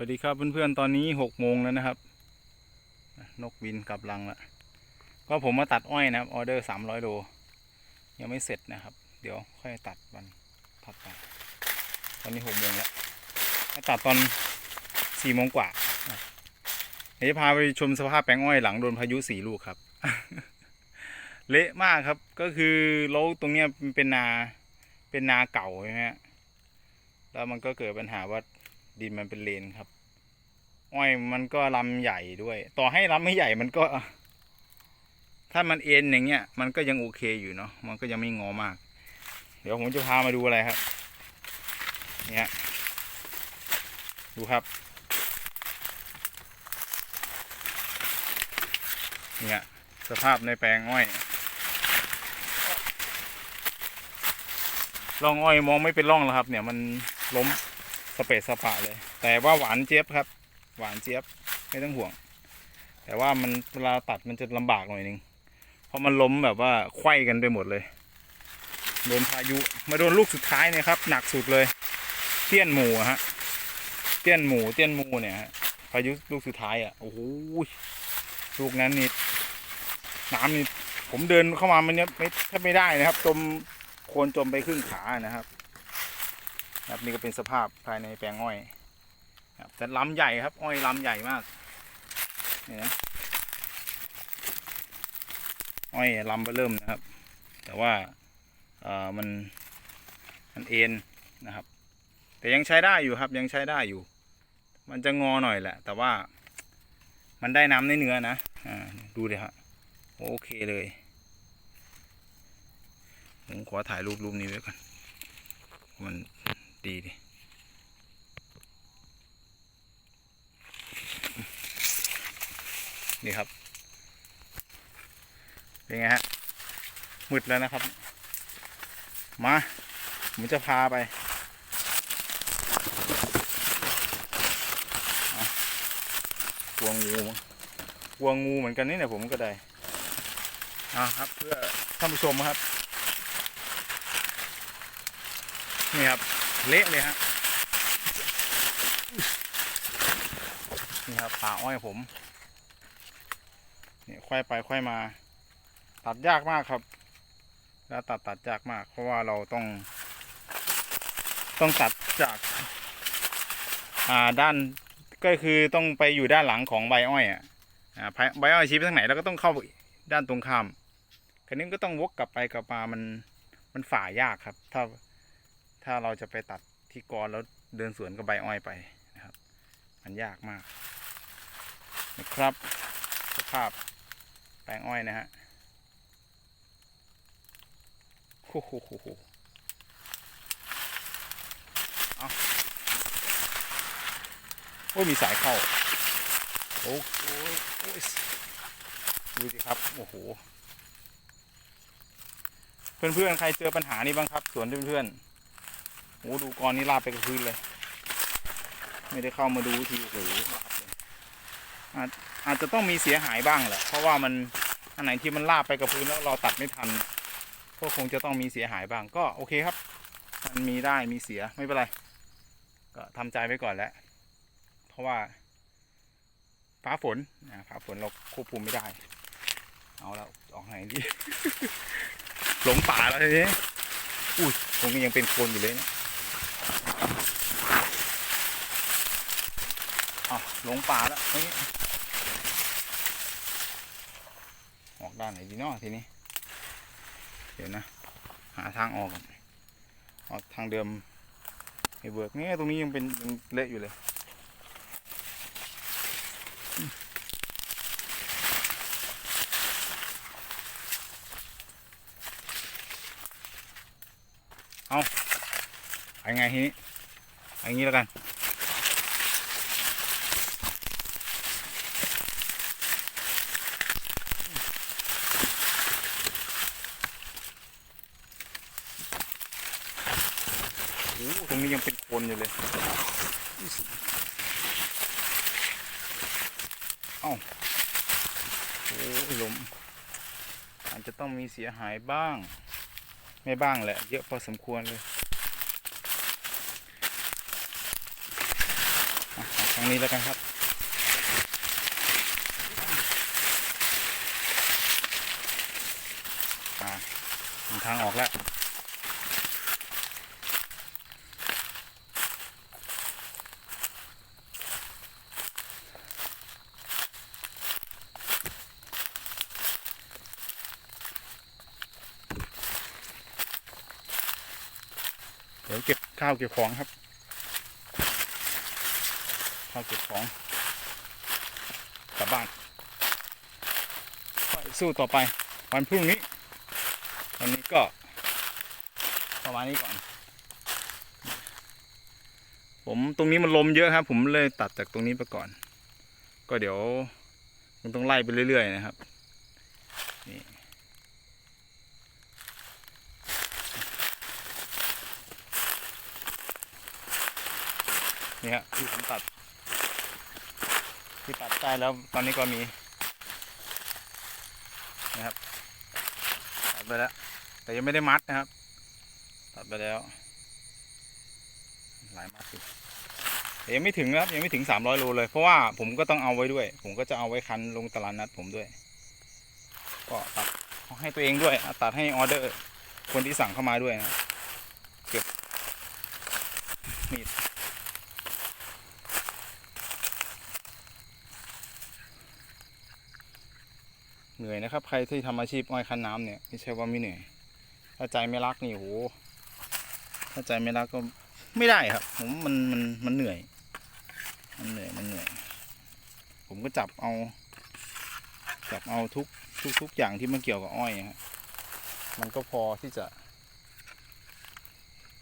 วัสดีครับเพื่อนๆ ตอนนี้หกโมงแล้วนะครับ นกบินกลับรังละก็ผมมาตัดอ้อยนะครับออเดอร์สามร้อยโลยังไม่เสร็จนะครับ เดี๋ยวค่อยตัดวันถัดไปตอนนี้หกโมงแล้วมาตัดตอนสี่โมงกว่าเดี๋ยวพาไปชมสภาพแปลงอ้อยหลังโดนพายุสี่ลูกครับ เละมากครับก็คือโลกตรงเนี้ยเป็นนาเป็นนาเก่าใช่ไหมฮะแล้วมันก็เกิดปัญหาว่า ดินมันเป็นเลนครับ อ้อยมันก็ลำใหญ่ด้วย ต่อให้ลำไม่ใหญ่มันก็ ถ้ามันเอ็นอย่างเงี้ย มันก็ยังโอเคอยู่เนาะมันก็ยังไม่งอมาก เดี๋ยวผมจะพามาดูอะไรครับ เนี่ยดูครับ เนี่ยสภาพในแปลงอ้อยร่องอ้อยมองไม่เป็นร่องแล้วครับ เนี่ยมันล้ม สเปซสปะเลย แต่ว่าหวานเจี๊ยบครับ หวานเจี๊ยบไม่ต้องห่วง แต่ว่ามันเวลาตัดมันจะลำบากหน่อยนึงเพราะมันล้มแบบว่าไขว้กันไปหมดเลย โดนพายุ มาโดนลูกสุดท้ายเนี่ยครับหนักสุดเลย เตี้ยนหมูอะฮะ เตี้ยนหมูเตี้ยนหมูเนี่ยฮะพายุลูกสุดท้ายอะโอ้โหลูกนั้นนี่น้ำนี่ผมเดินเข้ามามันเนี่ยไม่แทบไม่ได้นะครับ จมโคนจมไปครึ่งขานะครับ ครับนี่ก็เป็นสภาพภายในแปลงอ้อยครับแต่ลำใหญ่ครับ อ้อยลำใหญ่มากนี่นะอ้อยลำไปเริ่มนะครับ แต่ว่าเอ่อมันมันเอ็นนะครับ แต่ยังใช้ได้อยู่ครับยังใช้ได้อยู่ มันจะงอหน่อยแหละ แต่ว่ามันได้น้ำในเนื้อนะอ่าดูเลยครับโอเคเลยผมขอถ่ายรูปรูปนี้ไว้ก่อนมันีดินี่ครับ เป็นไงฮะ มืดแล้วนะครับ มา ผมจะพาไปกลัวงูมั้งกลัวงูเหมือนกันนี่เนี่ยผมก็ได้อ่าครับ เพื่อท่านผู้ชมครับ นี่ครับ เละเลยฮะนี่ครับป่าอ้อยผมเนี่ยควายไปควายมา ตัดยากมากครับ แล้วตัดตัดยากมาก เพราะว่าเราต้อง ต้องตัดจาก อ่าด้านก็คือต้องไปอยู่ด้านหลังของใบอ้อยอะอ่าใบอ้อยชี้ไปทางไหนเราก็ต้องเข้าด้านตรงข้ามคันนี้ก็ต้องวกกลับไปกลับมามันมันฝ่ายากครับ ถ้า ถ้าเราจะไปตัดที่กรแล้วเดินสวนกับใบอ้อยไปนะครับ มันยากมากนะครับสภาพแปลงอ้อยนะฮะโอ้โหโหโหเอาโอ้ยมีสายเข้า โอ้โหโอ้ยดูสิครับ โอ้โห เพื่อนๆ ใครเจอปัญหานี้บ้างครับ สวนเพื่อนๆ โอ้ดูกรนี้ลาบไปกับพื้นเลย ไม่ได้เข้ามาดูทีโอ้โหลาบเลยอาจอาจจะต้องมีเสียหายบ้างแหละเพราะว่ามันอันไหนที่มันลาบไปกับพื้นแล้วเราตัดไม่ทัน ก็คงจะต้องมีเสียหายบ้างก็โอเคครับ มันมีได้มีเสียไม่เป็นไร ก็ทำใจไว้ก่อนแล้วเพราะว่าฟ้าฝนนะฟ้าฝนเราควบคุมไม่ได้ เอาแล้วออกไหนดีหลงป่าแล้วทีนี้อุ้ยตรงนี้ยังเป็นโคลนอยู่เลยเนี่ย อะหลงป่าแล้วนี่ออกด้านไหนดีเนาะทีนี้ เดี๋ยวนะ หาทางออกออกทางเดิมไอ้เบิกเนี่ยตรงนี้ยังเป็นยังเละอยู่เลยเอา ไปไงทีนี้เอย่างนี้แล้วกันโอ้โหตรงนี้ยังเป็นโคนอยู่เลย เอ้าโอ้ยลมอาจจะต้องมีเสียหายบ้าง ไม่บ้างแหละ เยอะพอสมควรเลยอะหาทางนี้แล้วกันครับ อ่าทางออกแล้วเดี๋ยวเก็บข้าวเก็บของครับ ข้าเก็บของกลับบ้านสู้ต่อไปวันพรุ่งนี้ วันนี้ก็ประมาณนี้ก่อน ผมตรงนี้มันลมเยอะครับ ผมเลยตัดจากตรงนี้ไปก่อน ก็เดี๋ยวมันต้องไล่ไปเรื่อย ๆ นะครับนี่นี่ฮะที่ผมตัด ที่ตัดได้แล้วตอนนี้ก็มีนะครับตัดไปแล้ว แต่ยังไม่ได้มัดนะครับ ตัดไปแล้ว หลายมัดอยู่แต่ยังไม่ถึงครับยังไม่ถึงสามร้อยโลเลย เพราะว่าผมก็ต้องเอาไว้ด้วย ผมก็จะเอาไว้คันลงตลาดนัดผมด้วย ก็ตัดให้ตัวเองด้วยตัดให้ออเดอร์ คนที่สั่งเข้ามาด้วยนะเก็บมีด เห นื่อยนะครับ ใครที่ทำอาชีพอ้อยคั้นน้ำเนี่ยไม่ใช่ว่าไม่เหนื่อย ถ้าใจไม่รักนี่โหถ้าใจไม่รักก็ไม่ได้ครับ ผมมันมันมันเหนื่อย มันเหนื่อยมันเหนื่อย ผมก็จับเอา จับเอาทุกทุกทุกอย่างที่มันเกี่ยวกับอ้อยฮะมันก็พอที่จะ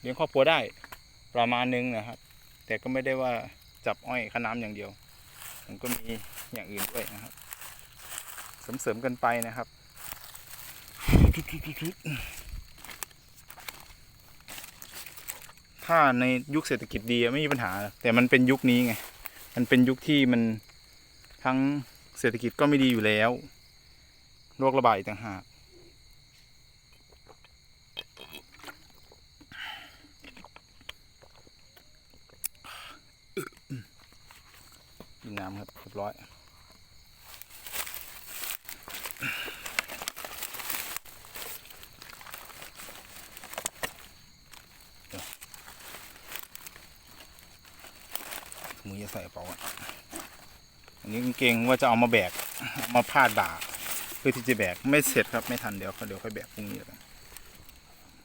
เลี้ยงครอบครัวได้ประมาณนึงนะครับ แต่ก็ไม่ได้ว่าจับอ้อยคันน้ำอย่างเดียว มันก็มีอย่างอื่นด้วยนะครับ เสริมๆกันไปนะครับถ้าในยุคเศรษฐกิจดีไม่มีปัญหา แต่มันเป็นยุคนี้ไง มันเป็นยุคที่มันทั้งเศรษฐกิจก็ไม่ดีอยู่แล้วโรคระบาดต่างหากกินน้ำครับเรียบร้อย มือจะ ใส่กระเป๋าอะอันนี้กางเกงว่าจะเอามาแบกามาพาดบ่าเพื่อที่จะแบกไม่เสร็จครับไม่ทันเดี๋ยวเดี๋ยวค่อยแบกพรุ่งนี้แล้วกัน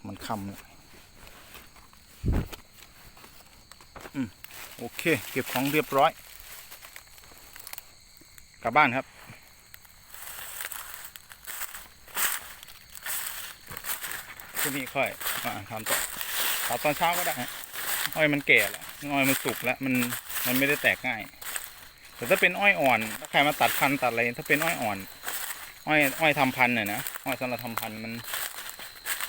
มันค่ำแล้วอืมโอเค เก็บของเรียบร้อย กลับบ้านครับพรุ่นี้ค่อยมาทำต่อตัดตอนเช้าก็ได้อ้อยมันแก่แล้วอ้อยมันสุกแล้วมัน มันไม่ได้แตกง่าย แต่ถ้าเป็นอ้อยอ่อนถ้าใครมาตัดพันธุ์ตัดอะไรถ้าเป็นอ้อยอ่อน อ้อยอ้อยทำพันธุ์น่ะนะอ้อยสำหรับทำพันธุ์มัน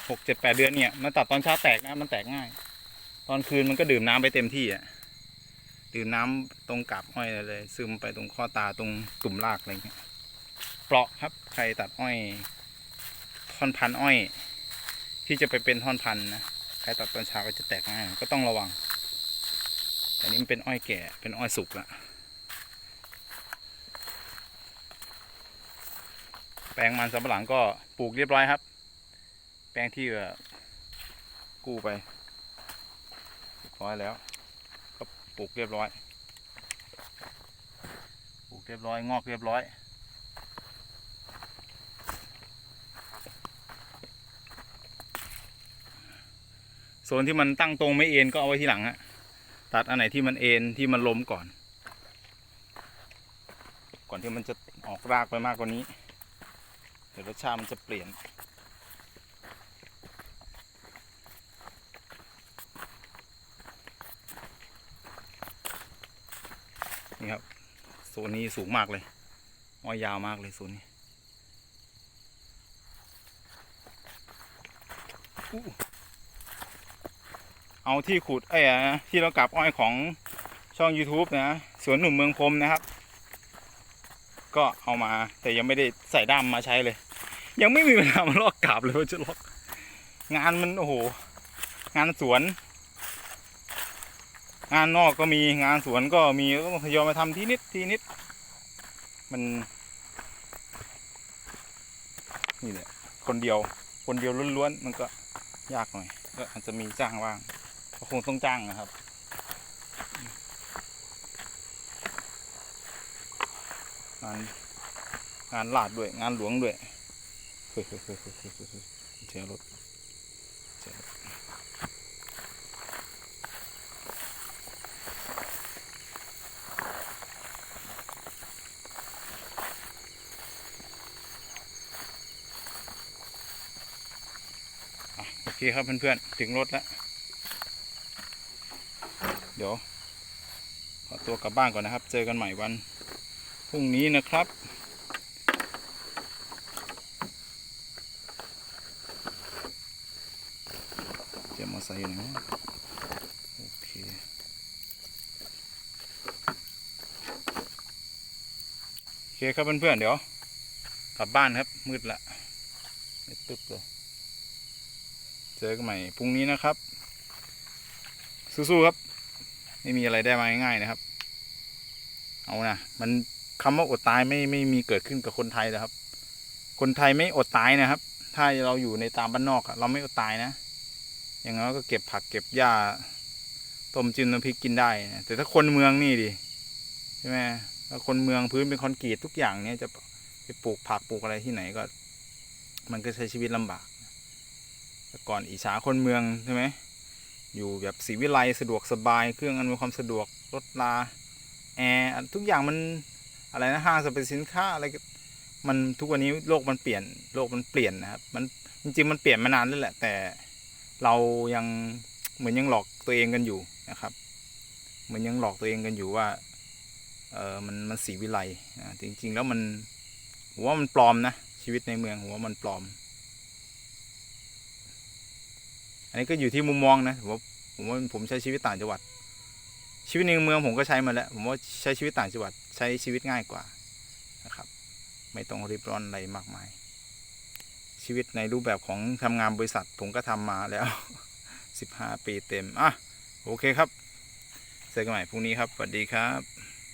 หกเจ็ดแปดเดือนเนี่ยมันตัดตอนเช้าแตกนะมันแตกง่าย ตอนคืนมันก็ดื่มน้ำไปเต็มที่อะดื่มน้ำตรงกับอ้อยเลย ซึมไปตรงข้อตาตรงตุ่มรากอะไรเงี้ยเปราะครับใครตัดอ้อยท่อนพันธุ์อ้อย ที่จะไปเป็นท่อนพันธุ์นะใครตัดตอนเช้าก็จะแตกง่ายก็ต้องระวัง แต่นี่มันเป็นอ้อยแก่เป็นอ้อยสุกละแปลงมันสำปะหลังก็ปลูกเรียบร้อยครับ แปลงที่กู้ไปเรียบร้อยแล้ว ก็ปลูกเรียบร้อย ปลูกเรียบร้อย งอกเรียบร้อยโซนที่มันตั้งตรงไม่เอ็นก็เอาไว้ที่หลังฮะ ตัดอันไหนที่มันเอ็นที่มันล้มก่อน ก่อนที่มันจะออกรากไปมากกว่านี้ เดี๋ยวรสชาติมันจะเปลี่ยน นี่ครับโซนนี้สูงมากเลยอ้อยยาวมากเลยโซนนี้อู้ เอาที่ขุดเอ้ยนะที่เรากลับอ้อยของช่อง YouTube นะสวนหนุ่มเมืองพรมนะครับ ก็เอามาแต่ยังไม่ได้ใส่ด้ามมาใช้เลย ยังไม่มีเวลามาลอกกาบเลยว่าจะลอก งานมันโอ้โห งานสวน งานนอกก็มีงานสวนก็มีก็ทยอยมาทำทีนิดทีนิด มันนี่แหละคนเดียวคนเดียวล้วนๆมันก็ยากหน่อยก็อาจจะมีจ้างว่าง คงต้องจ้างนะครับ งานงานลาดด้วย งานหลวงด้วยเฮ้ยเฮ้ยเฮ้ยเฮ้ยเฮ้ยเฮ้ยเฮ้ยเสียรถเสียรถโอเคครับเพื่อนๆถึงรถแล้วเดี๋ยวขอตัวกลับบ้านก่อนนะครับ เจอกันใหม่วันพรุ่งนี้นะครับเจะมาใส่หน่ยนะโอเคโอเคครับเพื่อนๆเดี๋ยว กลับบ้านครับ มืดละไม่ตึ๊บเลยเจอกันใหม่พรุ่งนี้นะครับ สู้ๆครับ ไม่มีอะไรได้มาง่ายๆนะครับ เอานะมันคำว่าอดตายไม่ไม่มีเกิดขึ้นกับคนไทยนะครับ คนไทยไม่อดตายนะครับ ถ้าเราอยู่ในตามบ้านนอกเราไม่อดตายนะ อย่างน้อยก็เก็บผักเก็บหญ้าต้มจิ้มน้ำพริกกินได้นะแต่ถ้าคนเมืองนี่ดิใช่ไหมถ้าคนเมืองพื้นเป็นคอนกรีตทุกอย่างเนี่ยจะไปปลูกผักปลูกอะไรที่ไหนก็ มันก็ใช้ชีวิตลำบากแต่ก่อนอิจฉาคนเมืองใช่ไหม อยู่แบบสีวิไลสะดวกสบาย เครื่องอำนวยความสะดวกรถลาแอร์ทุกอย่างมันอะไรนะห้างสรรพสินค้าอะไรมันทุกวันนี้โลกมันเปลี่ยนโลกมันเปลี่ยนนะครับมันจริงๆมันเปลี่ยนมานานแล้วแหละ แต่เรายังเหมือนยังหลอกตัวเองกันอยู่นะครับ เหมือนยังหลอกตัวเองกันอยู่ว่าเออมันมันสีวิไลอ่าจริง ๆ แล้วมันผมว่ามันปลอมนะชีวิตในเมืองผมว่ามันปลอม อันนี้ก็อยู่ที่มุมมองนะผมว่าผมว่าผมใช้ชีวิตต่างจังหวัด ชีวิตในเมืองผมก็ใช้มาแล้ว ผมว่าใช้ชีวิตต่างจังหวัดใช้ชีวิตง่ายกว่านะครับ ไม่ต้องรีบร้อนอะไรมากมาย ชีวิตในรูปแบบของทำงานบริษัท ผมก็ทำมาแล้วสิบห้าปีเต็มอะโอเคครับเจอกันใหม่พรุ่งนี้ครับสวัสดีครับ